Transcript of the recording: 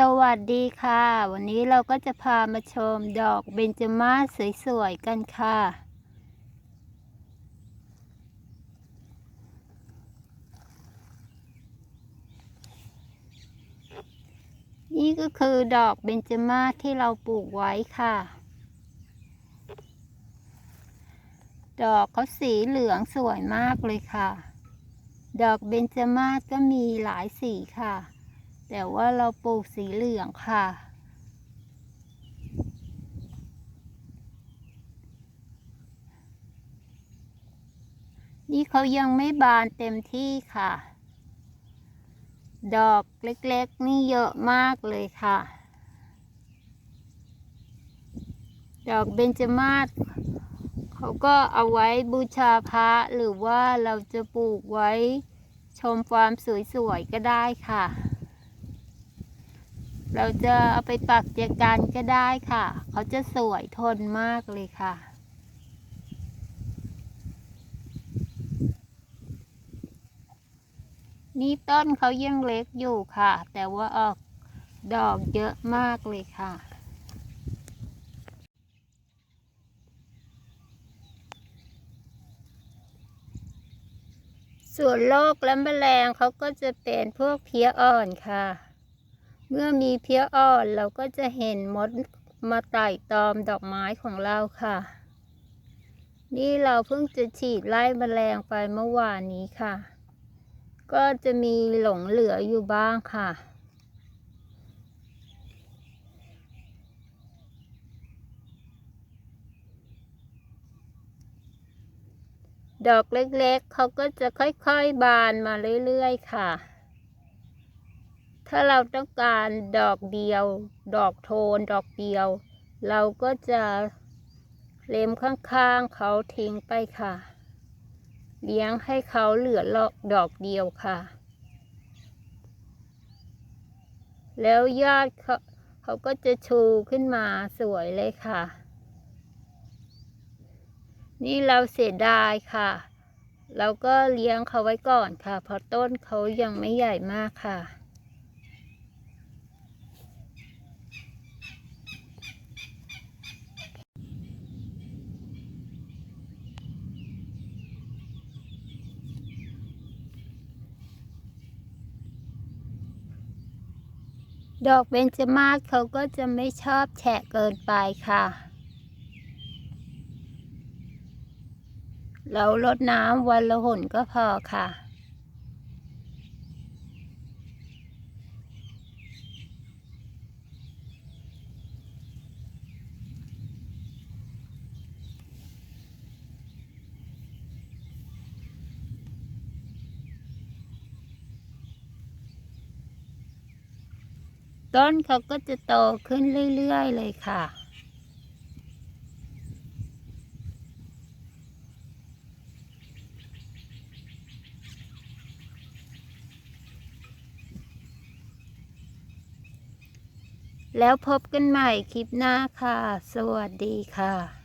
สวัสดีค่ะ วันนี้เราก็จะพามาชมดอกเบญจมาศสวยๆกันค่ะ นี่ก็คือดอกเบญจมาศที่เราปลูกไว้ค่ะ ดอกเขาสีเหลืองสวยมากเลยค่ะ ดอกเบญจมาศก็มีหลายสีค่ะ แต่ว่าเราปลูกสีเหลืองค่ะ นี่เขายังไม่บานเต็มที่ค่ะ ดอกเล็กๆ นี่เยอะมากเลยค่ะ ดอกเบญจมาศเขาก็เอาไว้บูชาพระหรือว่าเราจะปลูกไว้ชมความสวยๆ ก็ได้ค่ะ เราจะเอาไปปักเจกันก็ได้ค่ะ เขาจะสวยทนมากเลยค่ะ นี่ต้นเขายังเล็กอยู่ค่ะ แต่ว่าออกดอกเยอะมากเลยค่ะส่วนโรคและแมลงเขาก็จะเป็นพวกเพี้ยอ่อนค่ะ มื่อมีเพี้ยอ่อนเราก็จะเห็นมดมาไต่ตอมดอกไม้ของเราค่ะ นี่เราเพิ่งจะฉีดไล่แมลงไปเมื่อวานนี้ค่ะ ก็จะมีหลงเหลืออยู่บ้างค่ะ ดอกเล็กๆ เขาก็จะค่อยๆ บานมาเรื่อยๆ ค่ะ ถ้าเราต้องการดอกเดียว ดอกโทน ดอกเดียว เราก็จะเล็มข้างๆเขาทิ้งไปค่ะ เลี้ยงให้เขาเหลือดอกเดียวค่ะ แล้วยอดเขาเขาก็จะชูขึ้นมาสวยเลยค่ะ นี่เราเสียดายค่ะ เราก็เลี้ยงเขาไว้ก่อนค่ะ เพราะต้นเขายังไม่ใหญ่มากค่ะ ดอกเบญจมาศเขาก็จะไม่ชอบแฉะเกินไปค่ะ เราลดน้ำวันละหนก็พอค่ะ ต้นเขาก็จะโตขึ้นเรื่อยๆเลยค่ะ แล้วพบกันใหม่คลิปหน้าค่ะ สวัสดีค่ะ